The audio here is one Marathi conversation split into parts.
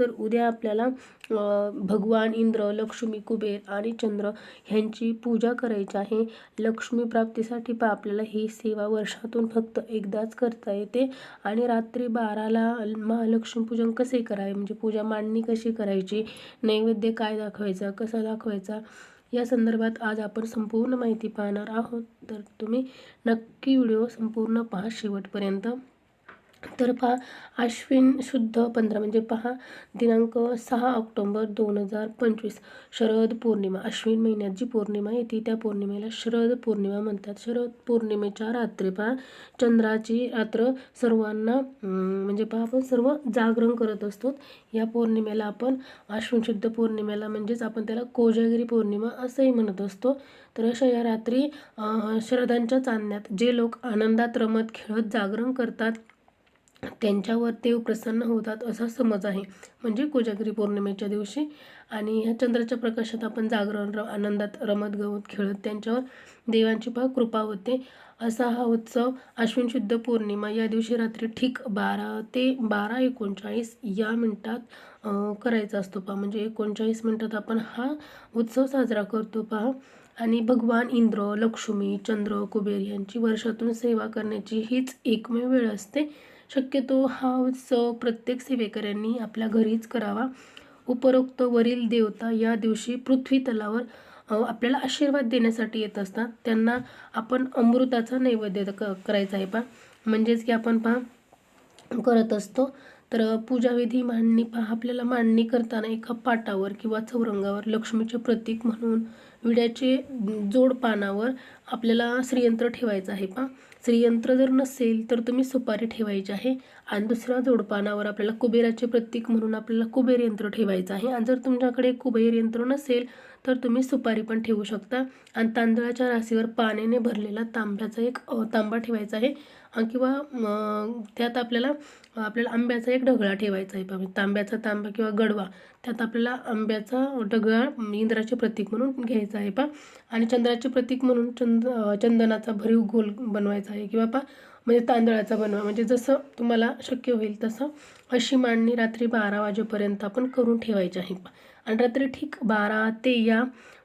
तर उद्या आपल्याला भगवान इंद्र लक्ष्मी कुबेर आणि चंद्र ह्यांची पूजा करायची आहे. लक्ष्मी प्राप्तीसाठी पण आपल्याला ही सेवा वर्षातून फक्त एकदाच करता येते. आणि रात्री बाराला महालक्ष्मी पूजन कसे करावे? म्हणजे पूजा मांडणी कशी करायची? नैवेद्य काय दाखवायचा? कसा दाखवायचा? या संदर्भात आज आपण संपूर्ण माहिती पाहणार आहोत. तर तुम्ही नक्की व्हिडिओ संपूर्ण पहा शेवटपर्यंत. तर पहा आश्विन शुद्ध पंधरा म्हणजे पहा दिनांक सहा ऑक्टोंबर दोन हजार पंचवीस शरद पौर्णिमा. आश्विन महिन्यात जी पौर्णिमा येते त्या पौर्णिमेला शरद पौर्णिमा म्हणतात. शरद पौर्णिमेच्या रात्री पहा चंद्राची रात्र सर्वांना म्हणजे पहा आपण सर्व जागरण करत असतो. या पौर्णिमेला आपण आश्विन शुद्ध पौर्णिमेला म्हणजेच आपण त्याला कोजागिरी पौर्णिमा असंही म्हणत असतो. तर अशा या रात्री शरदांच्या चांदण्यात जे लोक आनंदात रमत खेळत जागरण करतात त्यांच्यावर देव प्रसन्न होतात असा समज आहे. म्हणजे कोजागिरी पौर्णिमेच्या दिवशी आणि ह्या चंद्राच्या प्रकाशात आपण जागरण र आनंदात रमत गवत खेळत त्यांच्यावर देवांची पहा कृपा होते. असा हा उत्सव अश्विन शुद्ध पौर्णिमा या दिवशी रात्री ठीक बारा ते बारा एकोणचाळीस या मिनटात करायचा असतो पहा. म्हणजे एकोणचाळीस मिनटात आपण हा उत्सव साजरा करतो पहा. आणि भगवान इंद्र लक्ष्मी चंद्र कुबेर यांची वर्षातून सेवा करण्याची हीच एकमेव वेळ असते. शक्यतो हा उत्सव प्रत्येक सेवेकऱ्यांनी आपल्या घरीच करावा. उपरोक्त वरील देवता या दिवशी पृथ्वी तलावर आपल्याला आशीर्वाद देण्यासाठी येत असतात. त्यांना आपण अमृताचा नैवेद्य क करायचा आहे पा म्हणजेच की आपण पहा करत असतो. तर पूजाविधी मांडणी पहा. आपल्याला मांडणी करताना एका पाटावर किंवा चौरंगावर लक्ष्मीचे प्रतीक म्हणून विड्याचे जोड पानावर आपल्याला श्रीयंत्र ठेवायचं आहे पा श्रीयंत्र जर नसेल तर तुम्ही सुपारी ठेवायची आहे. आणि दुसऱ्या जोडपानावर आपल्याला कुबेराचे प्रतीक म्हणून आपल्याला कुबेर यंत्र ठेवायचं आहे. आणि जर तुमच्याकडे कुबेर यंत्र नसेल तर तुम्ही सुपारी पण ठेवू शकता. आणि तांदळाच्या राशीवर पाण्याने भरलेला तांब्याचा एक तांबा ठेवायचा आहे. किंवा त्यात आपल्याला आपल्याला आंब्याचा एक ढगळा ठेवायचा आहे. पहा तांब्याचा तांबा किंवा गडवा त्यात आपल्याला आंब्याचा ढगळा इंद्राचे प्रतीक म्हणून घ्यायचा आहे पा आणि चंद्राचे प्रतीक म्हणून चंद चंदनाचा भरीव गोल बनवायचा आहे किंवा पा म्हणजे तांदळाचा बनवा. म्हणजे जसं तुम्हाला शक्य होईल तसं अशी मांडणी रात्री बारा वाजेपर्यंत आपण करून ठेवायची आहे पा आणि रात्री ठीक बारा ते या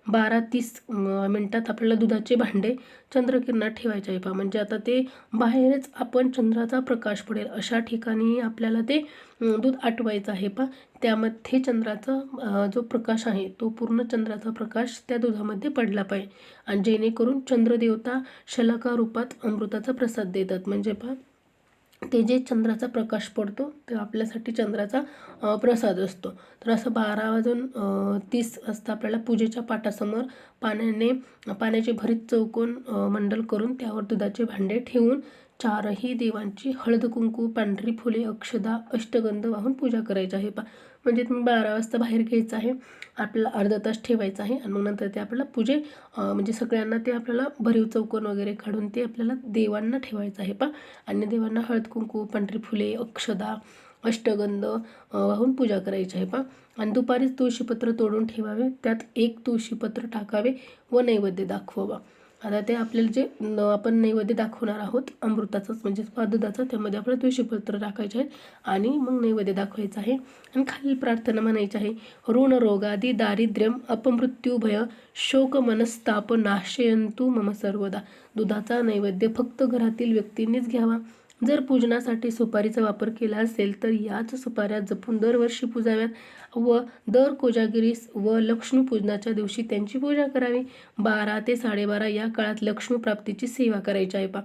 बारा तीस मिनटात आपल्याला दुधाचे भांडे चंद्रकिरणात ठेवायचे आहे. पहा म्हणजे आता ते बाहेरच आपण चंद्राचा प्रकाश पडेल अशा ठिकाणी आपल्याला ते दूध आटवायचं आहे. पहा त्यामध्ये चंद्राचा जो प्रकाश आहे तो पूर्ण चंद्राचा प्रकाश त्या दुधामध्ये पडला पाहिजे. आणि जेणेकरून चंद्रदेवता शलाका रूपात अमृताचा प्रसाद देतात. म्हणजे पहा ते जे चंद्राचा प्रकाश पडतो ते आपल्यासाठी चंद्राचा प्रसाद असतो. तर असं बारा वाजून तीस वाजता आपल्याला पूजेच्या पाटासमोर पाण्याने पाण्याचे भरीत चौकोन मंडल करून त्यावर दुधाचे भांडे ठेवून चारही देवांची हळद कुंकू पांढरी फुले अक्षदा अष्टगंध वाहून पूजा करायची आहे. पा म्हणजे तुम्ही बारा वाजता बाहेर घ्यायचं आहे आपल्याला अर्धा तास ठेवायचं आहे आणि मग नंतर ते आपल्याला पूजे म्हणजे सगळ्यांना ते आपल्याला भरीव चौकोन वगैरे काढून ते आपल्याला देवांना ठेवायचं आहे पा आणि देवांना हळद कुंकू पांढरी फुले अक्षदा अष्टगंध वाहून पूजा करायची आहे पा आणि दुपारीच तुळशीपत्र तोडून ठेवावे त्यात एक तुळशीपत्र टाकावे व नैवेद्य दाखवावा. आता ते आपल्याला जे न आपण नैवेद्य दाखवणार आहोत अमृताचंच म्हणजे दुधाचं त्यामध्ये आपल्याला तुळशीपत्र टाकायचे आहे आणि मग नैवेद्य दाखवायचं आहे. आणि खालील प्रार्थना म्हणायची आहे. ऋण रोगादी दारिद्र्यम अपमृत्यू भय शोक मनस्ताप नाशयंतू मम सर्वदा. दुधाचा नैवेद्य फक्त घरातील व्यक्तींनीच घ्यावा. जर पूजनासाठी सुपारीचा वापर केला असेल तर याच सुपाऱ्या जपून दरवर्षी पूजाव्यात व दर कोजागिरीस व लक्ष्मीपूजनाच्या दिवशी त्यांची पूजा करावी. बारा ते साडेबारा या काळात लक्ष्मी प्राप्तीची सेवा करायची आहे पा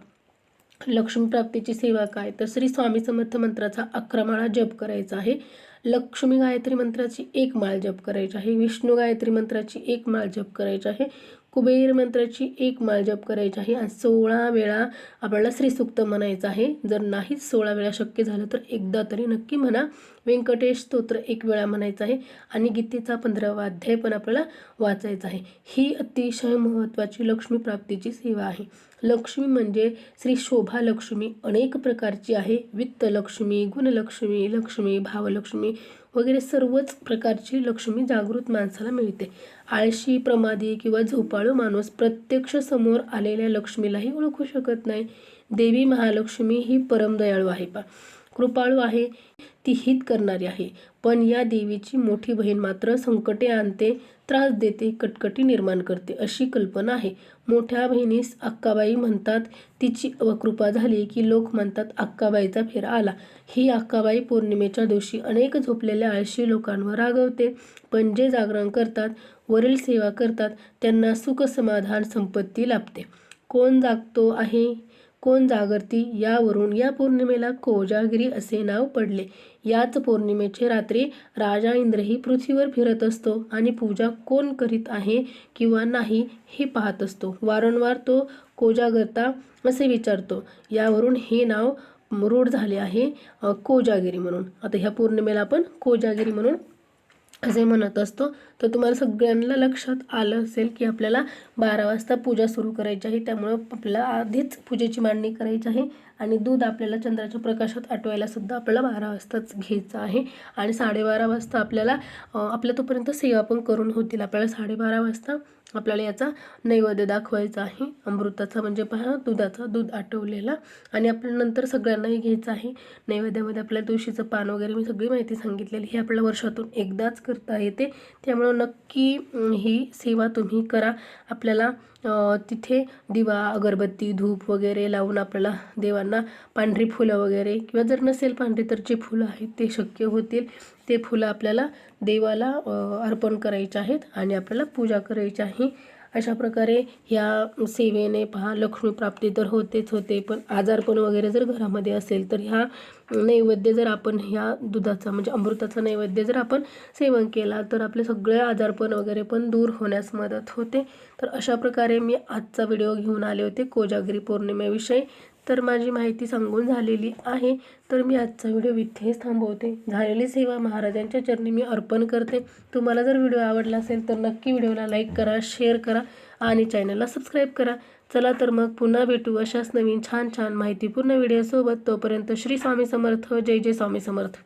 लक्ष्मी प्राप्तीची सेवा काय? तर श्री स्वामी समर्थ मंत्राचा अकरा माळा जप करायचा आहे. लक्ष्मी गायत्री मंत्राची एक माळ जप करायची आहे. विष्णू गायत्री मंत्राची एक माळ जप करायची आहे. कुबेर मंत्राची एक माळ जप करायची आहे आणि सोळा वेळा आपल्याला श्रीसूक्त म्हणायचं आहे. जर नाहीच सोळा वेळा शक्य झालं तर एकदा तरी नक्की म्हणा. व्यंकटेश स्तोत्र एक वेळा म्हणायचं आहे आणि गीतेचा पंधरावा अध्याय पण आपल्याला वाचायचा आहे. ही अतिशय महत्त्वाची लक्ष्मी प्राप्तीची सेवा आहे. लक्ष्मी म्हणजे श्री शोभा लक्ष्मी. अनेक प्रकारची आहे. वित्त लक्ष्मी गुणलक्ष्मी लक्ष्मी भावलक्ष्मी वगैरे सर्वच प्रकारची लक्ष्मी जागृत माणसाला मिळते. आळशी प्रमादी किंवा झोपाळू माणूस प्रत्यक्ष समोर आलेल्या लक्ष्मीलाही ओळखू शकत नाही. देवी महालक्ष्मी ही परमदयाळू आहे पा. कृपाळू आहे ती हित करणारी आहे. पण या देवीची मोठी बहीण मात्र संकटे आणते त्रास देते कटकटी निर्माण करते अशी कल्पना आहे. मोठ्या बहिणीस अक्काबाई म्हणतात तिची अवकृपा झाली की लोक म्हणतात अक्काबाईचा फेरा आला. ही अक्काबाई पौर्णिमेच्या दिवशी अनेक झोपलेल्या आळशी लोकांवर रागवते. पण जे जागरण करतात वरील सेवा करतात त्यांना सुख समाधान संपत्ती लाभते. कोण जागतो आहे? कोण जागर्ती? यावरून या पौर्णिमेला कोजागिरी असे नाव पडले. याच पौर्णिमेचे रात्री राजा इंद्रही पृथ्वीवर फिरत असतो आणि पूजा कोण करीत आहे किंवा नाही हे पाहत असतो. वारंवार तो कोजागरता असे विचारतो. यावरून हे नाव रूढ झाले आहे कोजागिरी म्हणून. आता ह्या पौर्णिमेला आपण कोजागिरी म्हणून असे म्हणत असतो. तर तुम्हाला सगळ्यांना लक्षात आलं असेल की आपल्याला बारा वाजता पूजा सुरू करायची आहे. त्यामुळं आपल्याला आधीच पूजेची मांडणी करायची आहे. आणि दूध आपल्याला चंद्राच्या प्रकाशात आटवायला सुद्धा आपल्याला बारा वाजताच घ्यायचं आहे. आणि साडेबारा वाजता आपल्याला आपल्या तोपर्यंत सेवा पण करून होतील. आपल्याला साडेबारा वाजता आपल्याला याचा नैवेद्य दाखवायचा आहे. अमृताचा म्हणजे पहा दुधाचा दूध आटवलेला आणि आपल्याला नंतर सगळ्यांनाही घ्यायचं आहे. नैवेद्यामध्ये आपल्या तुळशीचं पान वगैरे मी सगळी माहिती सांगितलेली ही आपल्याला वर्षातून एकदाच करता येते. त्यामुळं नक्की ही सेवा तुम्ही करा. आपल्याला तिथे दिवा अगरबत्ती धूप वगैरे लावून आपल्याला देवांना पांढरी फुलं वगैरे किंवा जर नसेल पांढरी तर जे फुलं आहेत ते शक्य होतील. ते फुलं आपल्याला देवाला अर्पण करायचे आहेत आणि आपल्याला पूजा करायची आहे. अशा प्रकारे ह्या सेवेने पहा लक्ष्मी प्राप्ती तर होतेच होते पण आजारपण वगैरे जर घरामध्ये असेल तर ह्या नैवेद्य जर आपण ह्या दुधाचा म्हणजे अमृताचा नैवेद्य जर आपण सेवन केला तर आपले सगळे आजारपण वगैरे पण दूर होण्यास मदत होते. तर अशा प्रकारे मी आजचा व्हिडिओ घेऊन आले होते कोजागिरी पौर्णिमेविषयी. तर माझी माहिती सांगून झालेली आहे. तर मी आजचा व्हिडिओ इथेच थांबवते. झालेली सेवा महाराजांच्या चरणी मी अर्पण करते. तुम्हाला जर व्हिडिओ आवडला असेल तर नक्की व्हिडिओला लाईक करा शेअर करा आणि चॅनलला सबस्क्राईब करा. चला तर मग पुन्हा भेटू अशाच नवीन छान छान माहितीपूर्ण व्हिडिओसोबत. तोपर्यंत श्री स्वामी समर्थ. जय जय स्वामी समर्थ.